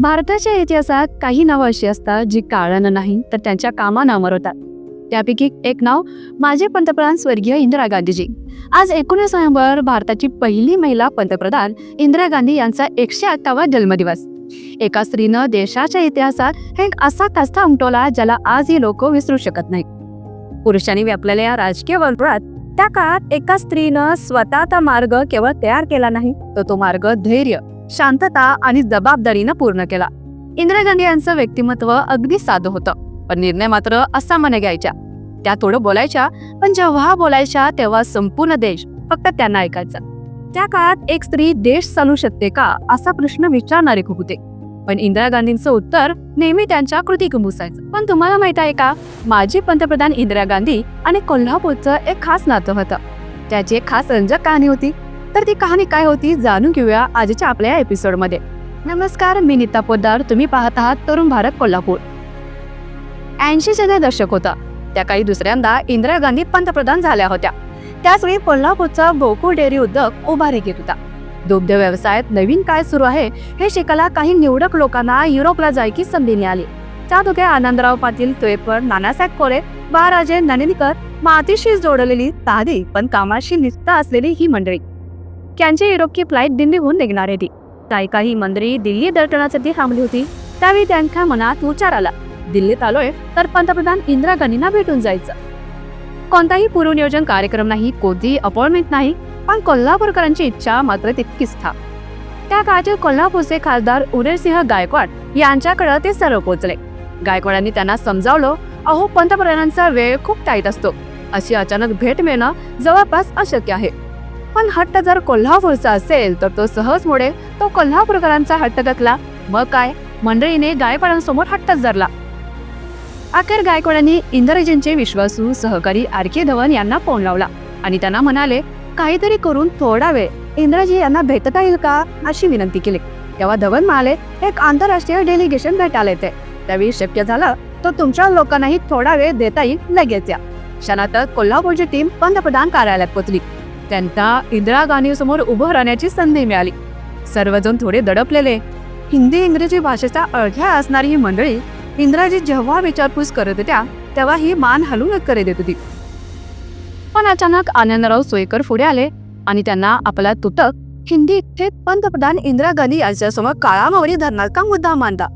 भारताच्या इतिहासात काही नावं अशी असतात जी काळानं नाही तर त्यांच्या कामानं अमर होतात. त्यापैकी एक नाव माजी पंतप्रधान स्वर्गीय इंदिरा गांधीजी. आज एकोणीस नोव्हेंबर भारताची पहिली महिला पंतप्रधान इंदिरा गांधी यांचा एकशे आठावा जन्मदिवस. एका स्त्रीनं देशाच्या इतिहासात एक असा कस्ता उमटवला ज्याला आजही लोक विसरू शकत नाही पुरुषांनी व्यापलेल्या या राजकीय वर्तुळात त्या काळात एका स्त्रीनं स्वतःचा मार्ग केवळ तयार केला नाही तर तो मार्ग धैर्य. शांतता आणि जबाबदारीनं पूर्ण केला. इंदिरा गांधी यांचं व्यक्तिमत्व अगदी साधं होतं पण निर्णय मात्र असामान्य घ्यायच्या. त्या थोडं बोलायच्या पण जेव्हा बोलायच्या तेव्हा संपूर्ण देश फक्त त्यांना ऐकायचा. त्या काळात एक स्त्री देश चालू शकते का असा प्रश्न विचारणारे खूप होते. पण इंदिरा गांधींचं उत्तर नेहमी त्यांच्या कृती असायचं पण तुम्हाला माहीत आहे का माजी पंतप्रधान इंदिरा गांधी आणि कोल्हापूरचं एक खास नातं होतं. त्याची एक खास रंजक कहाणी होती. तर ती कहाणी काय होती जाणून घेऊया आजच्या आपल्या एपिसोडमध्ये. नमस्कार मी नीता पोद्दार. तुम्ही पाहत आहात तरुण भारत कोल्हापूर. ऐंशीच्या दशक होता. त्या काही दुसऱ्यांदा इंदिरा गांधी पंतप्रधान झाल्या होत्या. त्याचवेळी कोल्हापूरचा गोकुळ डेअरी उद्योग उभारी घेत होता. दुग्ध व्यवसायात नवीन काय सुरू आहे हे शिकायला काही निवडक लोकांना युरोपला जायची संधी मिळाली. त्या दोघे आनंदराव पाटील तुळेकर नानासाहेब कोरे बाराजे नलिनीकर मातीशी जोडलेली साधी पण कामाशी निष्ठा असलेली ही मंडळी. त्यांची युरोपची फ्लाईट दिल्लीहून निघणार होती. काही काही मंत्री दिल्ली दर्शनासाठी थांबली होती. त्यावेळी त्यांच्या मनात विचार आला. दिल्लीत आलोय तर पंतप्रधान इंदिरा गांधींना भेटून जायचं. कोणताही पूर्वनियोजन कार्यक्रम नाही कोणतीही अपॉइंटमेंट नाही पण कोल्हापूरकरांची इच्छा मात्र तितकीच था. त्या काळातील कोल्हापूरचे खासदार उदयसिंह गायकवाड यांच्याकडे ते सर्व पोहोचले. गायकवाडांनी त्यांना समजावलं अहो पंतप्रधानांचा वेळ खूप टाईट असतो. अशी अचानक भेट मिळणं जवळपास अशक्य आहे. पण हट्ट जर कोल्हापूरचा असेल तर तो सहज मोडे तो कोल्हापूरकरांचा हट्ट गकला मग काय? मंडळीने गायकवाडांसमोर हट्टच धरला अखेर गायकवाडांनी इंद्रजींचे विश्वासू सहकारी आर के धवन यांना फोन लावला आणि त्यांना म्हणाले काहीतरी करून थोडा वेळ. इंद्रजी यांना भेटता येईल का? अशी विनंती केली. तेव्हा धवन म्हणाले एक आंतरराष्ट्रीय डेलिगेशन भेटायला येते. त्यावेळी शक्य झालं तर तुमच्या लोकांनाही थोडा वेळ देता येईल लगेच या. क्षणातच कोल्हापूरची टीम पंतप्रधान कार्यालयात पोचली त्यांना इंदिरा गांधी समोर उभं राहण्याची संधी मिळाली. सर्वजण थोडे दडपलेले. हिंदी इंग्रजी भाषेचा अळख्या असणारी ही मंडळी इंदिराजी जेव्हा विचारपूस करत होत्या तेव्हा ही मान हलून करे देत होती. पण अचानक आनंदराव सोयकर पुढे आले आणि त्यांना आपला तुटक हिंदी थेट पंतप्रधान इंदिरा गांधी यांच्यासमोर काळामावडी धरणाचा मुद्दा मानला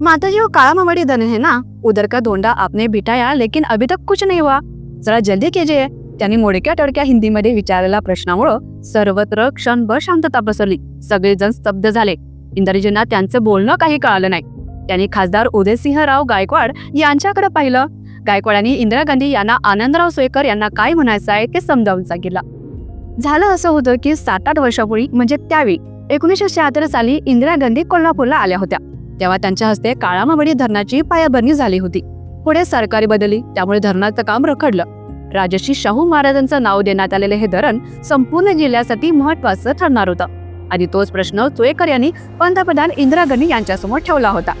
माताजी वो काळामावडी धरण है ना? उधर का धोंडा आपने बिठाया लेकिन अभी तक कुछ नहीं हुआ. जरा जल्दी कीजिए. त्यांनी मोडक्या टडक्या हिंदीमध्ये विचारलेल्या प्रश्नामुळं सर्वत्र क्षणभर शांतता पसरली. सगळेजण स्तब्ध झाले. इंद्रजींना त्यांचं बोलणं काही कळालं नाही. त्यांनी खासदार उदयसिंहराव गायकवाड यांच्याकडे पाहिलं. गायकवाडांनी इंदिरा गांधी यांना आनंदराव सोयकर यांना काय म्हणायचं आहे ते समजावून सांगितलं. झालं असं होतं की सात आठ वर्षापूर्वी म्हणजे त्यावेळी एकोणीसशे शहात्तर साली इंदिरा गांधी कोल्हापूरला आल्या होत्या. तेव्हा त्यांच्या हस्ते काळामावडी धरणाची पायाभरणी झाली होती. पुढे सरकारी बदलली त्यामुळे धरणाचं काम रखडलं. राजर्षी शाहू महाराजांचं नाव देण्यात आलेले हे धरण संपूर्ण जिल्ह्यासाठी महत्वाचं ठरणार होतं. आणि तोच प्रश्न चोयकर यांनी पंतप्रधान इंदिरा गांधी यांच्यासमोर ठेवला होता.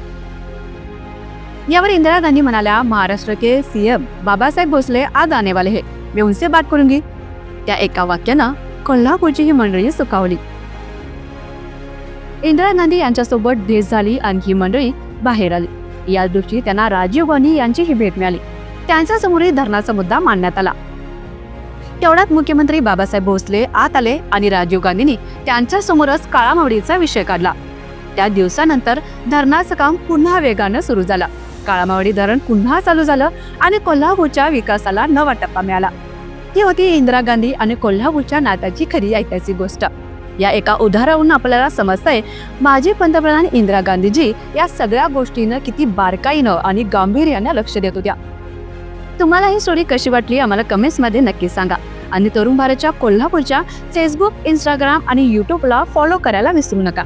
यावर इंदिरा गांधी म्हणाल्या महाराष्ट्र के सीएम बाबासाहेब भोसले आज आने वाले है. मी उनसे बात करूंगी. त्या एका वाक्यानं कोल्हापूरची ही मंडळी सुकावली इंदिरा गांधी यांच्यासोबत भेट झाली आणि ही मंडळी बाहेर आली. या दिवशी त्यांना राजीव गांधी यांचीही भेट मिळाली. त्यांच्यासमोरही धरणाचा मुद्दा मांडण्यात आला. तेवढ्यात मुख्यमंत्री बाबासाहेब भोसले आत आले आणि राजीव गांधींनी त्यांच्या समोरच काळामावडीचा विषय काढला. त्या दिवसानंतर धरणाचं काम पुन्हा वेगानं सुरू झालं. काळामावडी धरण पुन्हा चालू झालं आणि कोल्हापूरच्या विकासाला नवा टप्पा मिळाला. ही होती इंदिरा गांधी आणि कोल्हापूरच्या नात्याची खरी ऐतिहासिक गोष्ट. या एका उदाहरणावरून आपल्याला समजतंय माजी पंतप्रधान इंदिरा गांधीजी या सगळ्या गोष्टीनं किती बारकाईनं आणि गांभीर्यानं लक्ष देत होत्या. तुम्हाला ही स्टोरी कशी वाटली आम्हाला कमेंट्समध्ये नक्की सांगा. आणि तरुण भारतच्या कोल्हापूरच्या फेसबुक इंस्टाग्राम आणि यूट्यूबला फॉलो करायला विसरू नका.